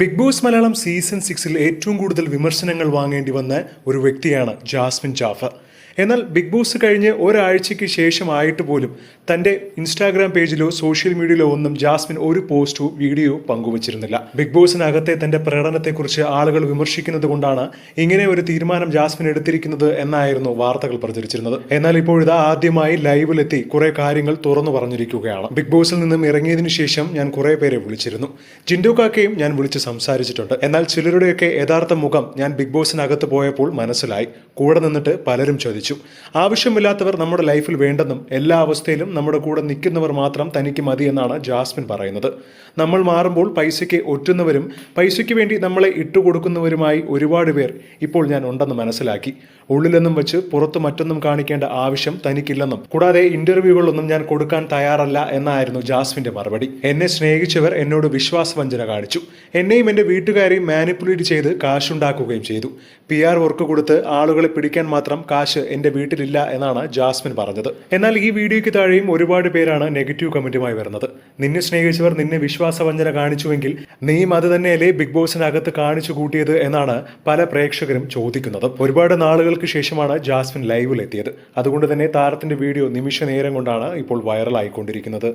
Big boss Malayalam season സിക്സിൽ ഏറ്റവും കൂടുതൽ വിമർശനങ്ങൾ വാങ്ങേണ്ടി വന്ന ഒരു വ്യക്തിയാണ് ജാസ്മിൻ ജാഫർ. എന്നാൽ ബിഗ് ബോസ് കഴിഞ്ഞ് ഒരാഴ്ചയ്ക്ക് ശേഷമായിട്ട് പോലും തന്റെ ഇൻസ്റ്റാഗ്രാം പേജിലോ സോഷ്യൽ മീഡിയയിലോ ഒന്നും ജാസ്മിൻ ഒരു പോസ്റ്റോ വീഡിയോ പങ്കുവച്ചിരുന്നില്ല. ബിഗ് ബോസിനകത്തെ തന്റെ പ്രകടനത്തെക്കുറിച്ച് ആളുകൾ വിമർശിക്കുന്നത് കൊണ്ടാണ് ഇങ്ങനെ ഒരു തീരുമാനം ജാസ്മിൻ എടുത്തിരിക്കുന്നത് എന്നായിരുന്നു വാർത്തകൾ പ്രചരിച്ചിരുന്നത്. എന്നാൽ ഇപ്പോഴിതാ ആദ്യമായി ലൈവിലെത്തി കുറെ കാര്യങ്ങൾ തുറന്നു പറഞ്ഞിരിക്കുകയാണ്. ബിഗ് ബോസിൽ നിന്നും ഇറങ്ങിയതിനു ശേഷം ഞാൻ കുറേ പേരെ വിളിച്ചിരുന്നു. ജിൻഡോ കാക്കയും ഞാൻ വിളിച്ച് സംസാരിച്ചിട്ടുണ്ട്. എന്നാൽ ചിലരുടെയൊക്കെ യഥാർത്ഥ മുഖം ഞാൻ ബിഗ് ബോസിനകത്ത് പോയപ്പോൾ മനസ്സിലായി. കൂടെ നിന്നിട്ട് പലരും ചോദിച്ചു. ആവശ്യമില്ലാത്തവർ നമ്മുടെ ലൈഫിൽ വേണ്ടെന്നും എല്ലാ അവസ്ഥയിലും നമ്മുടെ കൂടെ നിൽക്കുന്നവർ മാത്രം തനിക്ക് മതി എന്നാണ് ജാസ്മിൻ പറയുന്നത്. നമ്മൾ മാറുമ്പോൾ പൈസയ്ക്ക് ഒറ്റുന്നവരും പൈസയ്ക്ക് വേണ്ടി നമ്മളെ ഇട്ടുകൊടുക്കുന്നവരുമായി ഒരുപാട് പേർ ഇപ്പോൾ ഞാൻ ഉണ്ടെന്ന് മനസ്സിലാക്കി. ഉള്ളിലെന്നും വെച്ച് പുറത്ത് മറ്റൊന്നും കാണിക്കേണ്ട ആവശ്യം തനിക്കില്ലെന്നും കൂടാതെ ഇന്റർവ്യൂകളൊന്നും ഞാൻ കൊടുക്കാൻ തയ്യാറല്ല എന്നായിരുന്നു ജാസ്മിന്റെ മറുപടി. എന്നെ സ്നേഹിച്ചവർ എന്നോട് വിശ്വാസവഞ്ചന കാണിച്ചു. എന്നെയും എന്റെ വീട്ടുകാരെയും മാനിപ്പുലേറ്റ് ചെയ്ത് കാശുണ്ടാക്കുകയും ചെയ്തു. പി ആർ വർക്ക് കൊടുത്ത് ആളുകളെ പിടിക്കാൻ മാത്രം കാശ് എന്റെ വീട്ടിലില്ല എന്നാണ് ജാസ്മിൻ പറഞ്ഞത്. എന്നാൽ ഈ വീഡിയോയ്ക്ക് താഴെയും ഒരുപാട് പേരാണ് നെഗറ്റീവ് കമന്റുമായി വരുന്നത്. നിന്നെ സ്നേഹിച്ചവർ നിന്നെ വിശ്വാസവഞ്ചന കാണിച്ചുവെങ്കിൽ നീയും അത് തന്നെയല്ലേ ബിഗ് ബോസിനകത്ത് കാണിച്ചു കൂട്ടിയത് എന്നാണ് പല പ്രേക്ഷകരും ചോദിക്കുന്നത്. ഒരുപാട് നാളുകൾക്ക് ശേഷമാണ് ജാസ്മിൻ ലൈവിലെത്തിയത്. അതുകൊണ്ട് തന്നെ താരത്തിന്റെ വീഡിയോ നിമിഷ നേരം കൊണ്ടാണ് ഇപ്പോൾ വൈറലായിക്കൊണ്ടിരിക്കുന്നത്.